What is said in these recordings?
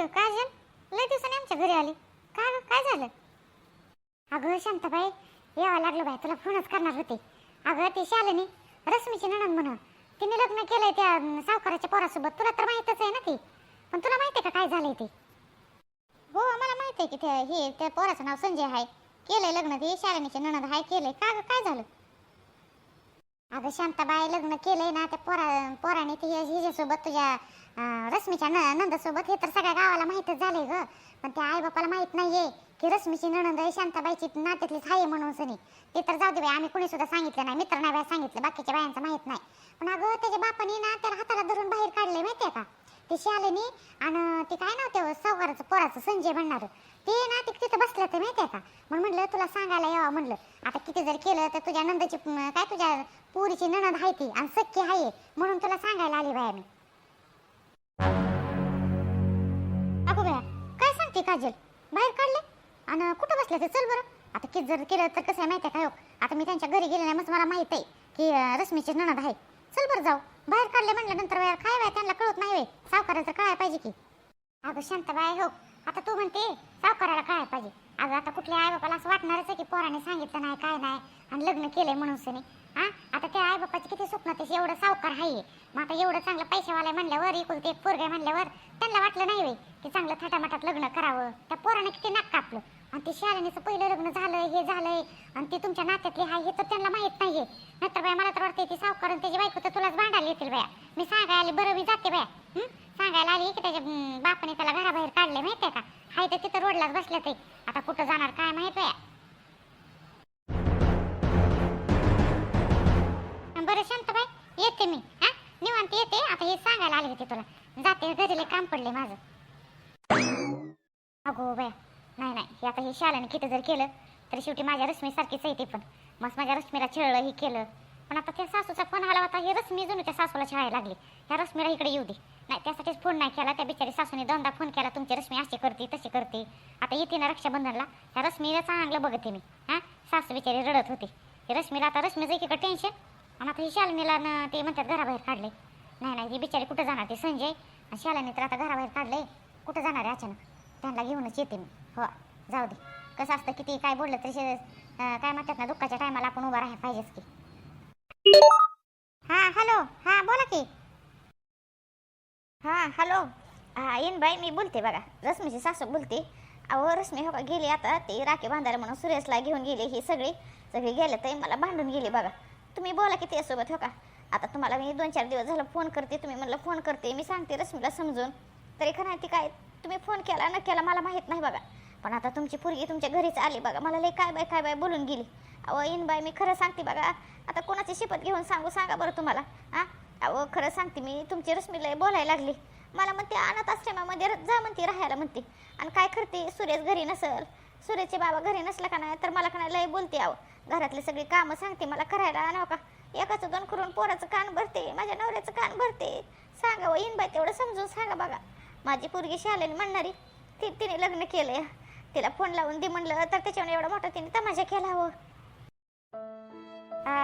ग काजल लय दिवसाने आमच्या घरी आली. का ग काय झालं? अगं शांताबाई यावं लागलं बाई तुला फोनच करणार होते. अगं ती शालिनी रश्मीची नणंद म्हणून. तिने लग्न केलंय त्या अं, सावकाराच्या पोरासोबत. तुला तर माहीतच आहे ना ती. पण तुला माहिती आहे का काय झालंय ते? हो मला माहिती आहे की ते हे त्या पोराचं नाव संजय आहे. केलंय लग्न ते शालिनीचे नणंद आहे केलंय. का ग काय झालं? अगं शांताबाई लग्न केलंय ना त्या पोरा पोराने ते हिच्यासोबत तुझ्या रश्मीच्या न नंदासोबत हे तर सगळ्या गावाला माहीतच झालंय ग. पण त्या आई बापाला माहीत नाहीये की रश्मीची नणंद आहे शांताबाईची नात्यातलीच आहे म्हणून सनी. ते तर जाऊ दे बाई आम्ही कुणी सुद्धा सांगितलं नाही मित्र नाही सांगितलं बाकीच्या बायांचं माहीत नाही. पण अगं त्याच्या बापाने ना त्याला हाताला धरून बाहेर काढलंय माहितीये का? ते शालेनी आणि ते काय नव्हते सावकाराचं पोराचं संजय म्हणणार. ते ना ते तिथं बसलं तर माहिती आहे का? म्हणून म्हणलं तुला सांगायला यावं म्हणलं. आता किती जर केलं तर तुझ्या नंदाची काय तुझ्या पुरीची ननद आहे ती आणि सख्खी आहे म्हणून तुला सांगायला आली बाया मी. अगो बाया काय सांगते काजल? बाहेर काढले? आणि कुठं बसलं ते चल बरं. आता किती जर केलं तर कसं आहे माहिती आहे का हो? आता मी त्यांच्या घरी गेले नाही मग मला माहीत आहे की रश्मीची ननद आहे. चल बरं जाऊ. बाहेर काढले म्हटल्यानंतर काय वेळ त्यांना कळत नाही वे सावकाराचं कळायला पाहिजे की. अगं शांताबाई हो. आता तू म्हणते सावकाराला काय पाहिजे. अगं आता कुठल्या आई बापाला असं वाटणारच आहे की पोराने सांगितलं नाही काय नाही आणि लग्न केलंय म्हणून सनी. हा? आता त्या आई बापाचे किती स्वप्न ते एवढं सावकार आहे मग आता एवढं चांगलं पैशावाला म्हणल्यावर इकुलते एक पोरगे म्हणल्यावर त्यांना वाटलं नाही वे की चांगलं थाटामाटात लग्न करावं. त्या पोराने किती नाक कापलं. आणि ते शालिनीचं पहिलं लग्न झालंय हे झालंय आणि ते तुमच्या नात्यातले आहे हे तर त्यांना माहीत नाहीये. नंतर बाया मला तर वाटते ती सावकार आणि त्याची बायको तर तुलाच भांडायला येतील बाया. मी सांगायला आली बरं मी जाते बाया. हं? सांगायला आली की त्याच्या हं, बापाने त्याला घराबाहेर काढले माहितीये का? हाय तर तिथं रोडलाच बसलं ते. आता कुठं जाणार काय माहीत बाया. बरं शांतबाई येते मी. हा? निवांत येते आता हे सांगायला आले होते तुला. जाते घरीले काम पडले माझं. अगो बाया नाही नाही. हे आता हे शाळेने किती जर केलं तर शेवटी माझ्या रश्मीसारखीच आहे ते पण. मग माझ्या रश्मीला छळलं हे केलं. पण आता त्या सासूचा फोन आला होता हे रश्मी जणू त्या सासूला छळायला लागली. त्या रश्मीला इकडे येऊ दे. नाही त्यासाठीच फोन नाही केला त्या बिचारी सासूने दोनदा फोन केला तुमची रश्मी अशी करते तशी करते. आता येते ना रक्षाबंधनला त्या रश्मीला चांगलं बघते मी. हां? सासू बिचारी रडत होते. हे रश्मीला आता रश्मीचं एकीकडे टेन्शन आणि आता ही शालिनीला ना ते म्हणतात घराबाहेर काढले. नाही नाही ही बिचारी कुठं जाणार ते संजय? आणि शालिनी तर आता घराबाहेर काढले कुठं जाणार आहे अचानक? त्यांना घेऊनच येते मी. हो जाऊ दे. कसं असतं किती काय बोललं तरी शे- काय म्हणतात ना दुःखाच्या टायमाला आपण उभा राहायला पाहिजेच की. हां हॅलो हां बोला की. हां हॅलो हां येईन बाई मी बोलते बघा. रश्मीची सासू बोलते. अहो रश्मी हो का गेली आता? ते राखी बांधायला म्हणून सुरेशला घेऊन गेली ही सगळी. सगळी गेले तर मला भांडून गेली बघा. तुम्ही बोला की त्यासोबत हो का? आता तुम्हाला मी दोन चार दिवस झालं फोन करते. तुम्ही म्हणलं फोन करते. मी सांगते रश्मीला समजून. तरी खरं नाही ती काय तुम्ही फोन केला न केला मला माहीत नाही बघा. पण आता तुमची पोरगी तुमच्या घरीच आली बघा. मला लय काय बाय काय बाय बोलून गेली. अहो इन बाय मी खरं सांगते बघा. आता कोणाची शपथ घेऊन सांगू सांगा बरं तुम्हाला. हां? अहो खरं सांगते मी तुमची रश्मीला बोलायला लागली. मला म्हणते अनाथ आश्रमामध्ये जा म्हणते राहायला म्हणते. आणि काय करते? सुरेश घरी नसल. सुरेशचे बाबा घरी नसला का नाही तर मला का नाही लय बोलते अहो. घरातली सगळी कामं सांगते मला करायला आणावं का? एकाचं दोन करून पोराचं कान भरते माझ्या नवऱ्याचं कान भरते. सांगा व इन बाय तेवढं समजून सांगा बघा. माझी पोरगी शालेली म्हणणारी ती तिने लग्न केलंय. तिला फोन लावून दे म्हणलं तर त्याच्यावर एवढा मोठा तिने तमाशा केला हो.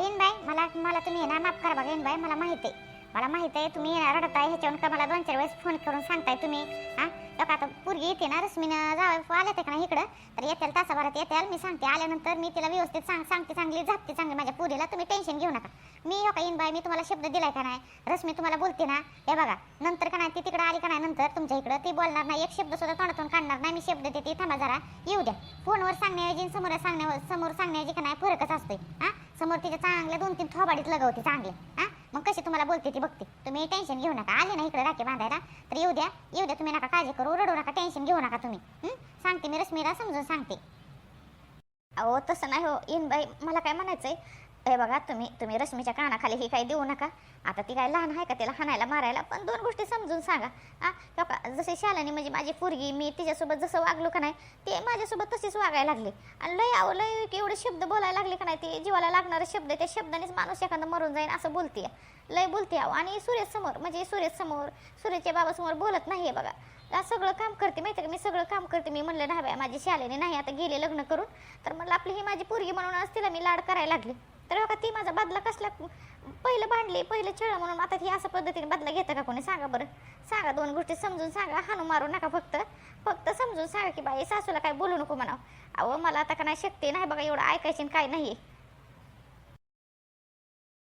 येईन बाई मला मला तुम्ही ना माफ करा बघा येईन बाई मला माहिती आहे. मला माहीत आहे तुम्ही रडत आहे ह्याच्यावर का मला दोन चार वेळेस फोन करून सांगताय तुम्ही? हा? आता पोरगी येते ना रश्मीनं जावं आल्या ते का नाही इकडं? तर येतील तासाभरात येतील मी सांगते आल्यानंतर मी तिला व्यवस्थित सांग सांगते चांगली झापते चांगली. माझ्या पुरीला तुम्ही टेन्शन घेऊ नका. मी हो का इन बाय मी तुम्हाला शब्द दिलाय का नाही? रश्मी तुम्हाला बोलते ना हे बघा नंतर का नाही ती तिकडं आली का नाही नंतर तुमच्या इकडं ती बोलणार नाही एक शब्द सुद्धा तोंडातून काढणार नाही मी शब्द देते थांबा जरा येऊ द्या. फोनवर सांगण्याऐवजी समोर सांगण्या समोर सांगण्याऐवजी का नाही फरकच असतोय. हा? समोर तिच्या चांगल्या दोन तीन थोबाडीत लगवते चांगले. हा? मग कशी तुम्हाला बोलते ती बघते. तुम्ही टेन्शन घेऊ नका. आले ना इकडे राखी बांधायला तर येऊ द्या. येऊ द्या तुम्ही नका काळजी करू. रडू नका टेन्शन घेऊ नका तुम्ही. सांगते मी रश्मीला समजून सांगते. अहो तसं नाही हो. इन बाई मला काय म्हणायचंय? हे बघा तुम्ही तुम्ही रश्मीच्या कानाखाली ही काही देऊ नका. आता ती काय लहान आहे का? तिला हाणायला मारायला पण दोन गोष्टी समजून सांगा. हा का जसे शालानी म्हणजे माझी पोरगी मी तिच्यासोबत जसं वागलो का नाही ते माझ्यासोबत तशीच वागायला लागली. आणि लय आव लय एवढे शब्द बोलायला लागले का नाही ते जीवाला लागणारे शब्द त्या शब्दानेच माणूस एखादा मरून जाईल असं बोलते लय बोलते अहो. आणि सूर्यासमोर म्हणजे सुरेश समोर बाबासमोर बोलत नाही आहे बघा. सगळं काम करते माहिती का? मी सगळं काम करते मी म्हणलं नाही बाय माझी शालेने नाही आता गेले लग्न करून. तर म्हणलं आपली ही माझी पोरगी म्हणूनच तिला मी लाड करायला लागली. तर बघा ती माझा बदला कसला? पहिलं भांडले पहिलं छळ म्हणून. आता ती असं पद्धतीने बदला घेतं का कोणी? सांगा बरं. सांगा दोन गोष्टी समजून सांगा. हाणू मारू नका फक्त. फक्त समजून सांगा की बाई सासूला काय बोलू नको म्हणावं. अहो मला आता का नाही शक्ती नाही बघा एवढं ऐकायची काय नाही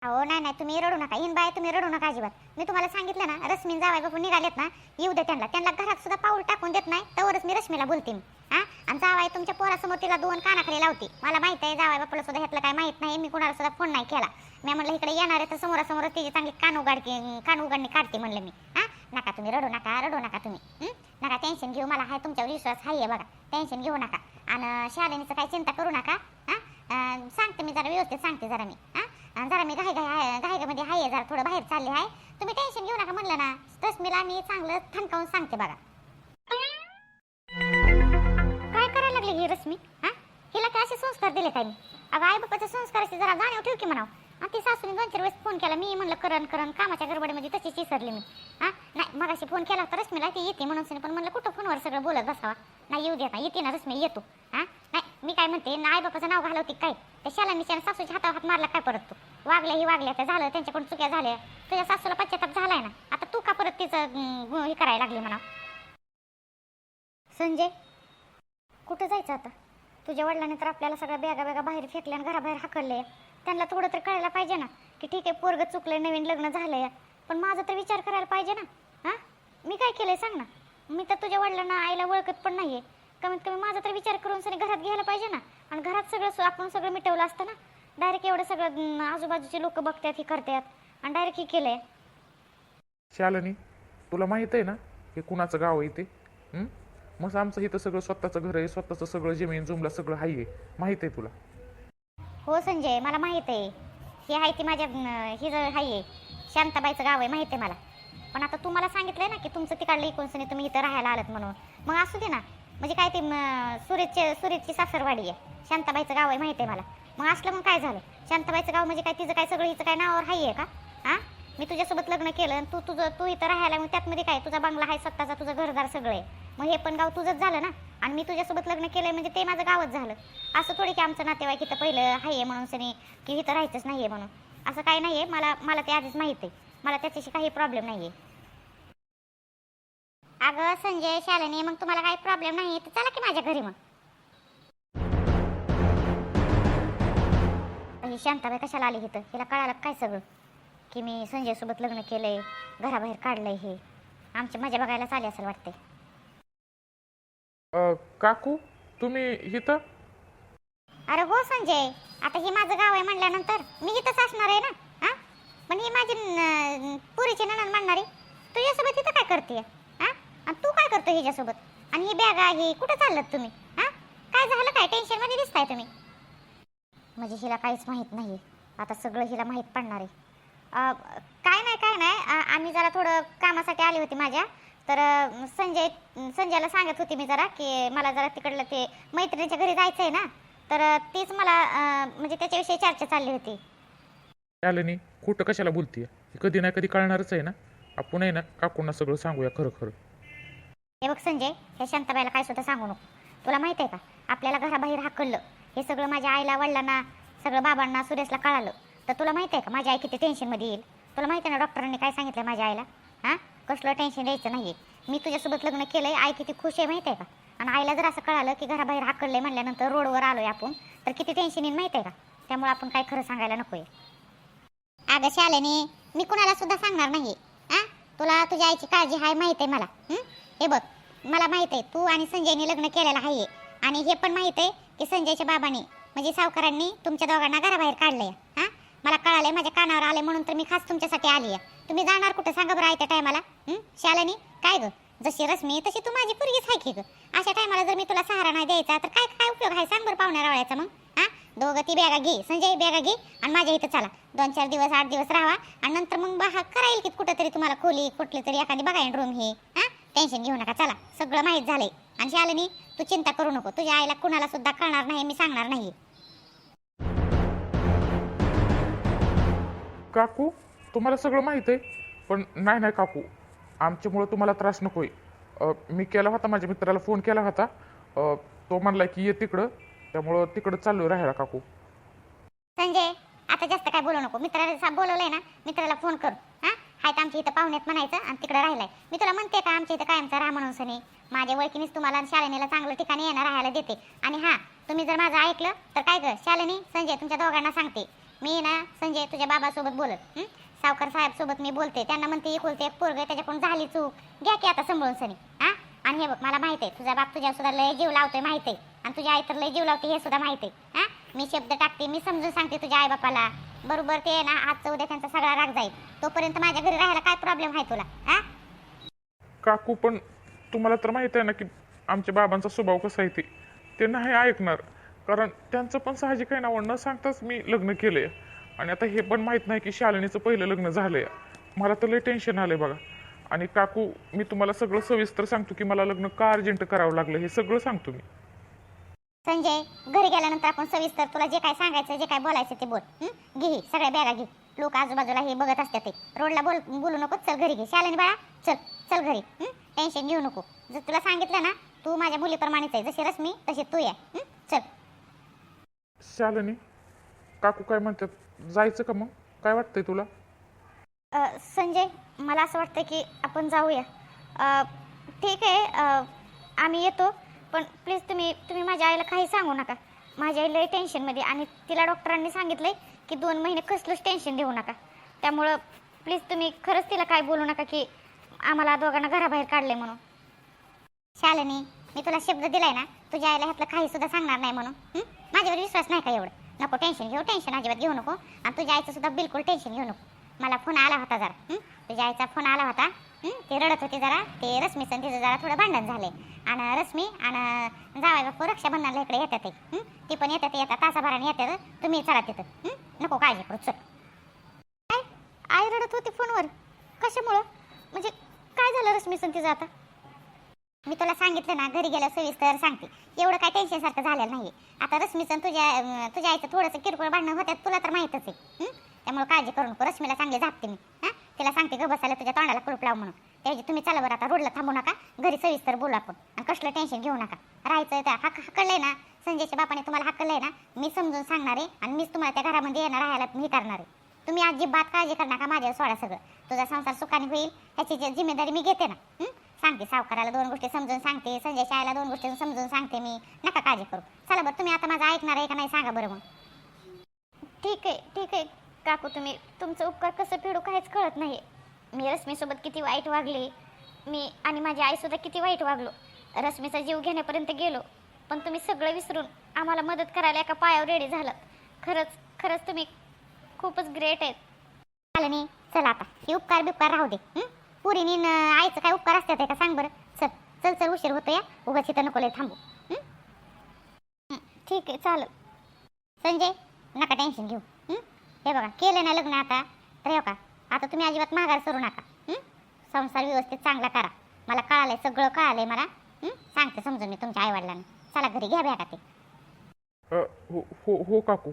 अहो नाही नाही तुम्ही रडू नका. इन बाय तुम्ही रडू नका अजिबात. मी तुम्हाला सांगितलं ना रश्मीन जावाय बापू निघालेत ना येऊ दे त्यांना. त्यांना घरात सुद्धा पाऊल टाकून देत नाही तरच मी रश्मीला बोलते मी हा? आणि जावाय तुमच्या पोरासमोर तिला दोन कानाखाली लावते. मला माहीत आहे जावाय बापाला सुद्धा ह्यातलं काय माहीत नाही मी कुणाला सुद्धा फोन नाही केला. मी म्हणलं इकडे येणार आहे तर समोरासमोर तिची चांगली कान उघडकी कान उघडणी काढते म्हणलं मी. हा? नका तुम्ही रडू नका रडू नका तुम्ही. नका टेन्शन घेऊ मला हाय तुमच्यावर विश्वास हाय बघा. टेन्शन घेऊ नका. आणि शालिनीचं काही चिंता करू नका. हा? सांगते मी जरा व्यवस्थित सांगते जरा मी. हा? जरा मी घाई घाई घाई आहे जरा थोडं बाहेर चालले आहे तुम्ही टेन्शन घेऊ नका म्हणलं ना. तसमीला मी चांगलं थणकावून सांगते बघा. ही रश्मी हा? हिला काय असे संस्कार दिले काय मी? अगं आई बापाच्या संस्काराची जरा जाणीव ठेव की म्हणावं. आणि ती सासूने दोन चार वेळेस फोन केला. मी म्हणलं करण करण कामाच्या गडबडीमध्ये तशीच विसरली मी. हां? नाही मगाशी फोन केला होता रश्मीला. ती येते म्हणून पण म्हणलं कुठं फोनवर सगळं बोलत बसावा? नाही येऊ देता येते ना रश्मी येतो. हा? नाही मी काय म्हणते ना आई बापाचं नाव घालवते काय? त्या शालानीच्या आणि सासूच्या हातावर हात मारला काय परत तू? वागल्या ही वागल्या तर झालं. त्यांच्याकडून चुक्या झाल्या. तुझ्या सासूला पश्चाताप झालाय ना? आता तू का परत तिचं हे करायला लागली म्हणा संजय कुठं जायचं आता? तुझ्या वडिलांनी तर आपल्याला सगळ्या बॅगा बॅगा बाहेर फेकल्या आणि घराबाहेर हाकलले त्यांना थोडं तर कळायला पाहिजे ना की ठीक आहे पोरग चुकलं नवीन लग्न झालंय. पण माझा तर विचार करायला पाहिजे ना. हां? मी काय केलंय सांग ना. मी तर तुझ्या वडिलांना आईला ओळखत पण नाहीये. कमीत कमी माझा तर विचार करून सनी घरात घ्यायला पाहिजे ना. आणि घरात सगळं आपण सगळं मिटवलं असतं ना. डायरेक्ट एवढं सगळं आजूबाजूचे लोक बघतात हे करतात. आणि डायरेक्ट हे केलंय. शालिनी तुला माहीत आहे ना हे कुणाचं गाव आहे ते? हं? मग आमचं इथं सगळं स्वतःचं घर आहे स्वतःचं सगळं जमीन जुमला सगळं हाय आहे. माहीत आहे तुला. हो संजय मला माहीत आहे. हे आहे ती माझ्या अं, ही जर आहे. शांताबाईचं गाव आहे माहीत आहे मला. पण आता तू मला सांगितलंय ना की तुमचं तिकडलं इकोणसनी तुम्ही इथं राहायला आलात म्हणून. मग असू दे ना. म्हणजे काय ते म, सुरेशचे सुरेशची सासरवाडी आहे. शांताबाईचं गाव आहे माहीत आहे मला. मग असलं मग काय झालं? शांताबाईचं गाव म्हणजे काय तिचं काय सगळं हिचं काय नावावर हाय आहे का? हा? मी तुझ्यासोबत लग्न केलं तू तुझं तू इथं राहायला मग त्यातमध्ये काय? तुझा बंगला आहे स्वतःचा तुझं घरदार सगळं आहे. मग हे पण गाव तुझंच झालं ना? आणि मी तुझ्यासोबत लग्न केलं म्हणजे ते माझं गावच झालं. असं थोडी की आमचं नातेवाईक इथं पहिलं आहे म्हणून सनी की इथं राहायचंच नाही आहे म्हणून. असं काही नाही आहे मला मला ते आधीच माहीत आहे. मला त्याच्याशी काही प्रॉब्लेम नाही आहे अगं संजय शालिनी मग तुम्हाला काही प्रॉब्लेम नाही तर चला की माझ्या घरी मग. ही शांताबाई कशाला आली इथं? हिला कळालं काय सगळं? की मी संजयसोबत लग्न केलंय घराबाहेर काढलंय हे. आमची मजा बघायलाच आली असं वाटतंय. अ, काकू तुम्ही इथं? अरे हो संजय आता हे माझं गाव आहे म्हणल्यानंतर मी इथंच असणार आहे ना? हा? पण ही माझी न- म्हणणार नणन म्हणणारी यासोबत इथं काय करते हा? आणि तू काय करतो हिच्यासोबत? आणि ही बॅग आहे कुठं चाललात तुम्ही? हा? काय झालं? काय टेन्शनमध्ये दिसताय तुम्ही? म्हणजे हिला काहीच माहीत नाही आता सगळं हिला माहीत पडणार आहे. काय नाही काय नाही. आम्ही जरा थोडं कामासाठी आली होती माझ्या. तर संजय संजयला सांगत होती मी जरा की मला जरा तिकडलं ते मैत्रिणीच्या घरी जायचं आहे ना तर तीच मला म्हणजे त्याच्याविषयी चर्चा चालली होती. शालिनी खोटं कशाला बोलतीये? हे कधी ना कधी कळणारच आहे ना? आपण आहे ना काकूंना सगळं सांगूया खरं खरं. हे बघ संजय ह्या शांताबाईला काय सुद्धा सांगू नको. तुला माहीत आहे का? आपल्याला घराबाहेर हाकललं. हे सगळं माझ्या आईला वडिलांना सगळं बाबांना सुरेशला कळालं. तर तुला माहीत आहे का माझी आई किती टेन्शनमध्ये येईल? तुला माहिती आहे ना डॉक्टरांनी काय सांगितलं माझ्या आईला? हां? कसलं टेन्शन द्यायचं नाही मी तुझ्यासोबत लग्न केलं आहे आई किती खुश आहे माहीत आहे का? आणि आईला जर असं कळालं की घराबाहेर हाकललंय म्हणल्यानंतर रोडवर आलोय आपण तर किती टेन्शन येईल माहीत आहे का? त्यामुळे आपण काय खरं सांगायला नको आहे अगं शालेने मी कुणाला सुद्धा सांगणार नाही हां तुला तुझ्या आईची काळजी हाय माहीत आहे मला. हे? बघ मला माहीत आहे तू आणि संजयने लग्न केलेलं आहे आणि हे पण माहीत आहे की संजयच्या बाबांनी म्हणजे सावकारांनी तुमच्या दोघांना घराबाहेर काढलंय. हां मला कळालंय माझ्या कानावर आले म्हणून तर मी खास तुमच्यासाठी आली आहे. तुम्ही जाणार कुठं? सांगा बरं त्या टायमाला. शालनी? काय ग? जशी रश्मी तशी तू माझी पुरगीच आहे की ग? अशा टायमाला जर मी तुला सहारा नाही द्यायचा तर काय काय उपयोग आहे? सांग बरं पाहुण्या रावळ्याचा मग. हा? दोघं ती बॅगा घे संजय बॅगा घे आणि माझ्या इथं चला. दोन चार दिवस आठ दिवस राहा आणि नंतर मग बहा करायला की कुठंतरी तुम्हाला खोली कुठली तरी एखादी बघायला रूम हे. हा? टेन्शन घेऊ नका चला. सगळं माहीत झालंय. आणि शालनी तू चिंता करू नको. तुझ्या आईला कुणाला सुद्धा कळणार नाही मी सांगणार नाही. काकू तुम्हाला सगळं माहीत आहे पण नाही नाही काकू. आमच्यामुळं तुम्हाला त्रास नको आहे मी केला होता माझ्या मित्राला फोन केला होता. अ, तो म्हणला की ये तिकडं. त्यामुळं तिकडं चाललो राहायला काकू. संजय आता जास्त काय बोलू नको. मित्राला सा- बोलवलंय ना मित्राला फोन कर. हा? हाय तर आमच्या इथं पाहुण्यात म्हणायचं आणि तिकडे राहिलाय. मी तुला म्हणते का आमच्या इथं कायमचा राहा म्हणून सनी. माझ्या ओळखीनेच तुम्हाला शालेनीला चांगलं ठिकाणी येणार राहायला देते. आणि हा तुम्ही जर माझं ऐकलं तर काय कर शालिनी संजय तुमच्या दोघांना सांगते. मी ना संजय तुझ्या बाबासोबत बोलत सावकार साहेब सोबत मी बोलते. त्यांना म्हणते एकुलते एक पोरग त्याच्याकडून झाली चूक. घ्या की आता सांभाळून सनी हा? आणि हे बघ मला माहिती आहे तुझा बाप तुझ्या सुद्धा लय जीव लावतोय माहिती आहे. आणि तुझ्या आई तर लय जीव लावते हे सुद्धा माहिती आहे हा? मी शब्द टाकते मी समजून सांगते तुझ्या आई बापाला बरोबर ते ना आजचं उद्या त्यांचा सगळा राग जाईल. तोपर्यंत माझ्या घरी राहायला काय प्रॉब्लेम आहे तुला हा? काकू पण तुम्हाला तर माहीत आहे ना की आमच्या बाबांचा स्वभाव कसा आहे ते. ते नाही ऐकणार. कारण त्यांचं पण साहजिक आहे ना हो, न सांगताच मी लग्न केलंय. आणि आता हे पण माहीत नाही की शालिनीचं पहिलं लग्न झालंय. मला तर लय टेन्शन आलंय बघा. आणि काकू मी तुम्हाला सगळं सविस्तर सांगतो की मला लग्न का अर्जंट करावं लागलं हे सगळं सांगतो मी. संजय घरी गेल्यानंतर आपण सविस्तर तुला जे काय सांगायचं जे काय बोलायचं ते बोल घे सगळ्या बॅगा घे. लोक आजूबाजूला हे बघत असतात ते. रोडला बोल बोलू नको चल घरी घे. शालिनी बाळा चल चल घरी टेन्शन घेऊ नको. जर तुला सांगितलं ना तू माझ्या मुलीप्रमाणेच आहे. जशी रश्मी तशी तू आहे चल. शालिनी काकू काय म्हणतात जायचं का मग? काय वाटतंय तुला? अ, संजय मला असं वाटतं की आपण जाऊया. अ, ठीक आहे अ, आम्ही येतो पण प्लीज तुम्ही तुम्ही माझ्या आईला काही सांगू नका. माझ्या आई टेन्शनमध्ये आणि तिला डॉक्टरांनी सांगितलंय की दोन महिने कसलंच टेन्शन देऊ नका. त्यामुळं प्लीज तुम्ही खरंच तिला काय बोलू नका की आम्हाला दोघांना घराबाहेर काढले म्हणून. शालिनी मी तुला शब्द दिलाय ना तुझ्या आईला ह्यातलं काही सुद्धा सांगणार नाही म्हणून. हं? माझ्यावर विश्वास नाही का एवढं? नको टेन्शन घेऊ टेन्शन अजिबात घेऊ नको. आणि तुझ्या आईचं सुद्धा बिलकुल टेन्शन घेऊ नको. मला फोन आला होता जरा तुझ्या आईचा फोन आला होता ते ती रडत होती जरा. ते रश्मी तिचं जरा थोडं भांडण झाले. आणि रश्मी आणि जावाय बापू रक्षाबंधनाला इकडे येतात ती पण येतात येतात तासाभराने येतात. तुम्ही चला तिथं नको काळजी करू चल. काय आई रडत होती फोनवर. कशामुळं? म्हणजे काय झालं रश्मी तिचं आता? मी तुला सांगितलं ना घरी गेलं सविस्तर सांगते. एवढं काय टेन्शन सारखं झालेलं नाही आता रश्मीचं तुझ्या तुझ्या आईचं थोडंसं किरकोळ भांडणं होत्यात तुला तर माहीतच आहे. त्यामुळे काळजी करू नको. रश्मीला चांगले झापते मी. हां? तिला सांगते ग बसायला तुझ्या तोंडाला कुलूप लाव म्हणून. त्याची तुम्ही चला बरं आता रोडला थांबू नका. घरी सविस्तर बोलू आपण. आणि कसलं टेन्शन घेऊ नका. राहायचं त्या हक हकललंय ना संजयच्या बापाने तुम्हाला हकललंय ना मी समजून सांगणार आहे आणि मीच तुम्हाला त्या घरामध्ये येणार राहायला मी करणार आहे. तुम्ही अजिबात काळजी करणार का माझ्यावर सोडा सगळं. तुझा संसार सुखाने होईल ह्याची जी जिम्मेदारी मी घेते ना सांगते सावकाराला दोन गोष्टी समजून सांगते संजय शाळेला दोन गोष्टी समजून सांगते मी. नका काळजी करू. चला बरं तुम्ही आता माझं ऐकणार आहे का नाही सांगा बरं मग. ठीक आहे ठीक आहे. काकू तुम्ही तुमचं उपकार कसं फेडू काहीच कळत नाही. मी रश्मीसोबत किती वाईट वागले. मी आणि माझी आईसुद्धा किती वाईट वागलो. रश्मीचा जीव घेण्यापर्यंत गेलो. पण तुम्ही सगळं विसरून आम्हाला मदत करायला एका पायावर रेडी झालं खरंच खरंच तुम्ही खूपच ग्रेट आहेत. चल आता. हे उपकार बिपकार राहू दे? पुरीनी न आईचं काय उपकार असतात का? सांग बरं. चल चल चल उशीर होतो या उगाच इथं नको थांबू. हं? ठीक आहे चालेल. संजय नका टेन्शन घेऊ. हं? हे बघा केलं ना लग्न आता तर हे का आता तुम्ही अजिबात माघार सरू नका. हं? संसार व्यवस्थित चांगला करा. मला कळालंय सगळं कळालंय मला. हं? सांगते समजून मी तुमच्या आईवडिलांना. चला घरी घ्या बॅगा ते. अ, हो हो हो काकू.